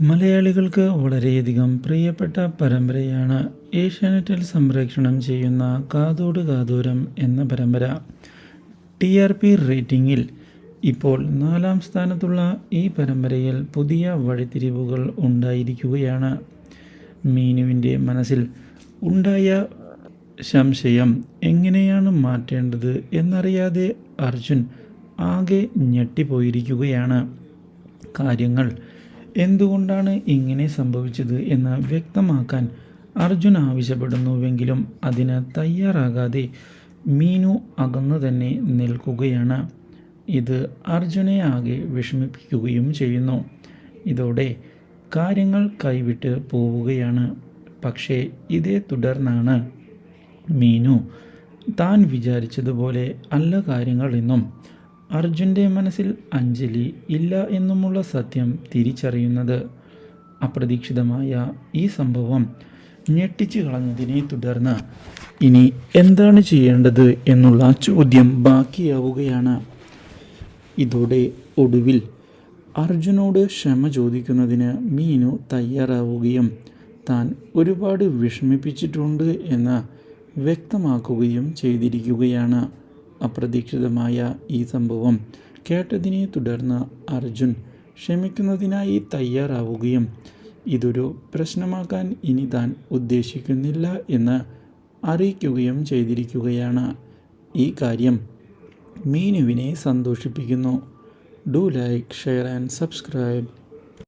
മലയാളികൾക്ക് വളരെയധികം പ്രിയപ്പെട്ട പരമ്പരയാണ് ഏഷ്യാനെറ്റിൽ സംപ്രേഷണം ചെയ്യുന്ന കാതോട് കാതോരം എന്ന പരമ്പര. ടി ആർ പി റേറ്റിംഗിൽ ഇപ്പോൾ നാലാം സ്ഥാനത്തുള്ള ഈ പരമ്പരയിൽ പുതിയ വഴിത്തിരിവുകൾ ഉണ്ടായിരിക്കുകയാണ്. മീനുവിന്റെ മനസ്സിൽ ഉണ്ടായ സംശയം എങ്ങനെയാണ് മാറ്റേണ്ടത് എന്നറിയാതെ അർജുൻ ആകെ ഞെട്ടിപ്പോയിരിക്കുകയാണ്. കാര്യങ്ങൾ എന്തുകൊണ്ടാണ് ഇങ്ങനെ സംഭവിച്ചത് എന്ന് വ്യക്തമാക്കാൻ അർജുൻ ആവശ്യപ്പെടുന്നുവെങ്കിലും അതിന് തയ്യാറാകാതെ മീനു അകന്നു തന്നെ നിൽക്കുകയാണ്. ഇത് അർജുനെ ആകെ വിഷമിപ്പിക്കുകയും ചെയ്യുന്നു. ഇതോടെ കാര്യങ്ങൾ കൈവിട്ട് പോവുകയാണ്. പക്ഷേ ഇതേ തുടർന്നാണ് മീനു താൻ വിചാരിച്ചതുപോലെ അല്ല കാര്യങ്ങൾ എന്നും അർജുന്റെ മനസ്സിൽ അഞ്ജലി ഇല്ല എന്നുമുള്ള സത്യം തിരിച്ചറിയുന്നത്. അപ്രതീക്ഷിതമായ ഈ സംഭവം ഞെട്ടിച്ചു കളഞ്ഞതിനെ തുടർന്ന് ഇനി എന്താണ് ചെയ്യേണ്ടത് എന്നുള്ള ചോദ്യം ബാക്കിയാവുകയാണ്. ഇതോടെ ഒടുവിൽ അർജുനോട് ക്ഷമ ചോദിക്കുന്നതിന് മീനു തയ്യാറാവുകയും താൻ ഒരുപാട് വിഷമിപ്പിച്ചിട്ടുണ്ട് എന്ന് വ്യക്തമാക്കുകയും ചെയ്തിരിക്കുകയാണ്. അപ്രതീക്ഷിതമായ ഈ സംഭവം കേട്ടതിനെ തുടർന്ന് അർജുൻ ക്ഷമിക്കുന്നതിനായി തയ്യാറാവുകയും ഇതൊരു പ്രശ്നമാക്കാൻ ഇനി താൻ ഉദ്ദേശിക്കുന്നില്ല എന്ന് അറിയിക്കുകയും ചെയ്തിരിക്കുകയാണ്. ഈ കാര്യം മീനുവിനെ സന്തോഷിപ്പിക്കുന്നു. Do like share and subscribe.